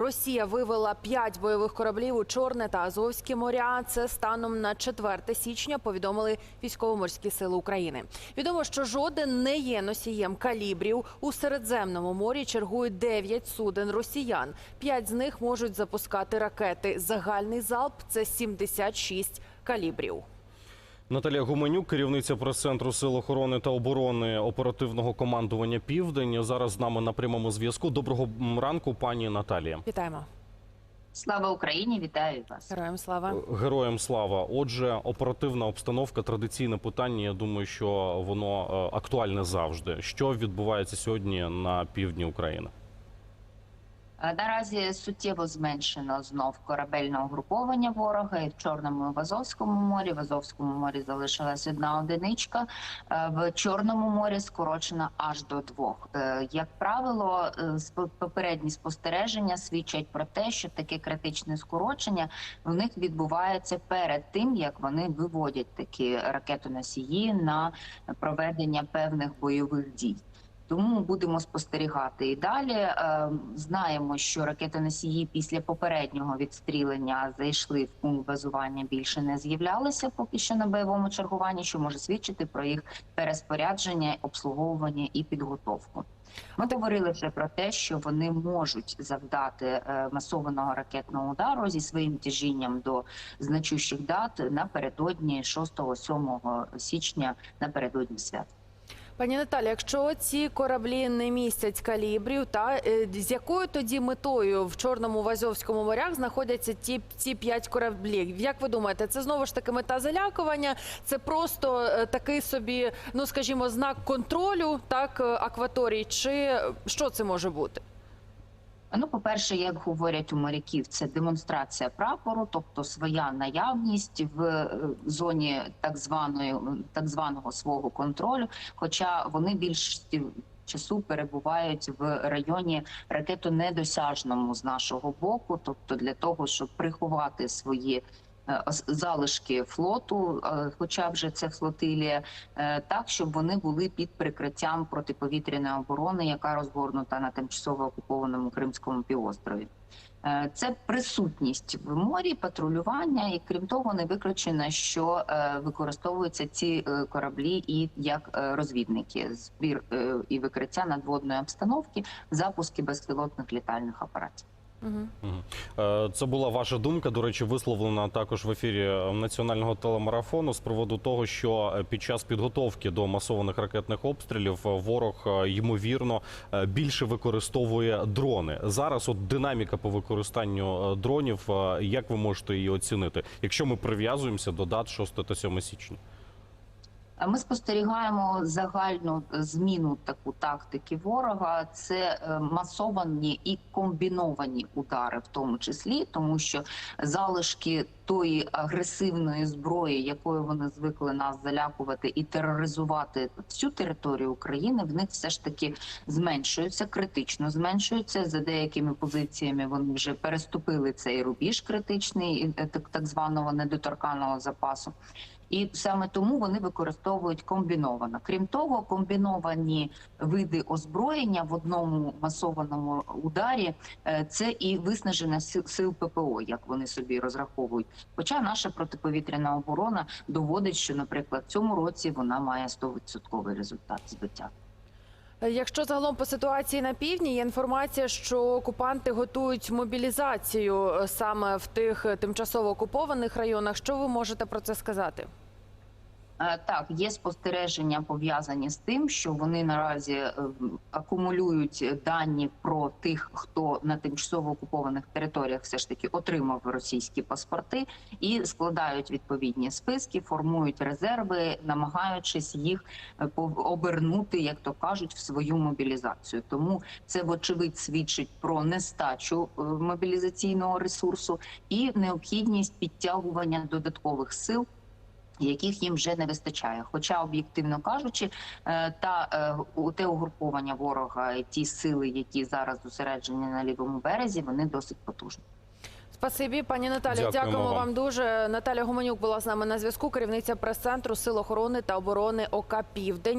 Росія вивела п'ять бойових кораблів у Чорне та Азовське моря. Це станом на 4 січня. Повідомили військово-морські сили України. Відомо, що жоден не є носієм калібрів. У Середземному морі чергують 9 суден росіян. П'ять з них можуть запускати ракети. Загальний залп це 76 калібрів. Наталія Гуменюк, керівниця прес-центру Сил охорони та оборони оперативного командування Південь. Зараз з нами на прямому зв'язку. Доброго ранку, пані Наталія. Вітаємо Слава Україні! Вітаю вас. героям слава. Героям слава. Отже, оперативна обстановка, традиційне питання. Я думаю, що воно е, актуальне завжди. Що відбувається сьогодні на півдні України? Е, Наразі суттєво зменшено знов корабельне угруповання ворога і в Чорному і в Азовському морі. В Азовському морі залишилась одна одиничка. е, В Чорному морі скорочена аж до двох. Е, Як правило, попередні спостереження свідчать про те, що таке критичне скорочення в них відбувається перед тим, як вони виводять такі ракетоносії на проведення певних бойових дій. Тому будемо спостерігати і далі. Е, Знаємо, що ракетоносії після попереднього відстрілення зайшли в пункт базування, більше не з'являлися поки що на бойовому чергуванні, що може свідчити про їх переспорядження, обслуговування і підготовку. Ми говорили вже про те, що вони можуть завдати е, масованого ракетного удару зі своїм тяжінням до значущих дат напередодні 6-7 січня напередодні свят. Пані Наталі, якщо ці кораблі не містять калібрів, та е, з якою тоді метою в Чорному Вазовському морях знаходяться ті ці п'ять кораблів? Як ви думаєте, це знову ж таки мета залякування? Це просто е, такий собі, ну скажімо, знак контролю, так акваторії, акваторій, чи е, що це може бути? Ну, по-перше, як говорять у моряків, це демонстрація прапору, тобто своя наявність в е, зоні так званої так званого свого контролю. Хоча вони більшості часу перебувають в районі ракетонедосяжному з нашого боку, тобто для того, щоб приховати свої. Е, Залишки флоту, е, хоча вже це флотилія, е, так щоб вони були під прикриттям протиповітряної оборони, яка розгорнута на тимчасово окупованому Кримському півострові. Це присутність в морі, патрулювання, і крім того, не виключено, що використовуються ці кораблі і як розвідники, збір і викриття надводної обстановки, запуски безпілотних літальних апаратів. Е, Це була ваша думка. До речі, висловлена також в ефірі е, національного телемарафону з приводу того, що е, під час підготовки до масованих ракетних обстрілів ворог ймовірно більше використовує дрони. Зараз от динаміка по використанню дронів. Як ви можете її оцінити, якщо ми прив'язуємося до дат 6 та 7 січня? Ми спостерігаємо загальну зміну таку тактики ворога. Це е, масовані і комбіновані удари, в тому числі, тому що залишки тої агресивної зброї, якою вони звикли нас залякувати і тероризувати всю територію України, в них все ж таки зменшуються, критично зменшуються. За деякими позиціями вони вже переступили цей рубіж критичний, е, так званого недоторканого запасу. І саме тому вони використовують комбіновано. Крім того, комбіновані види озброєння в одному масованому ударі е, це і виснаження сил, сил ППО, як вони собі розраховують. Хоча наша протиповітряна оборона доводить, що, наприклад, в цьому році вона має 100% результат збиття. Якщо загалом по ситуації на півдні є інформація, що окупанти готують мобілізацію е, саме в тих е, тимчасово окупованих районах, що ви можете про це сказати? Е, Так, є спостереження пов'язані з тим, що вони наразі е, акумулюють дані про тих, хто на тимчасово окупованих територіях все ж таки отримав російські паспорти, і складають відповідні списки, формують резерви, намагаючись їх е, обернути, як то кажуть, в свою мобілізацію. Тому це вочевидь свідчить про нестачу мобілізаційного ресурсу і необхідність підтягування додаткових сил яких їм вже не вистачає. Хоча, об'єктивно кажучи, е, та е, те угруповання ворога, ті сили, які зараз зосереджені на лівому березі, вони досить потужні. Спасибі, пані Наталі. Дякуємо Дякуємо, вам. вам дуже. Наталя Гуменюк була з нами на зв'язку. Керівниця прес-центру Сил охорони та оборони ОК Південь.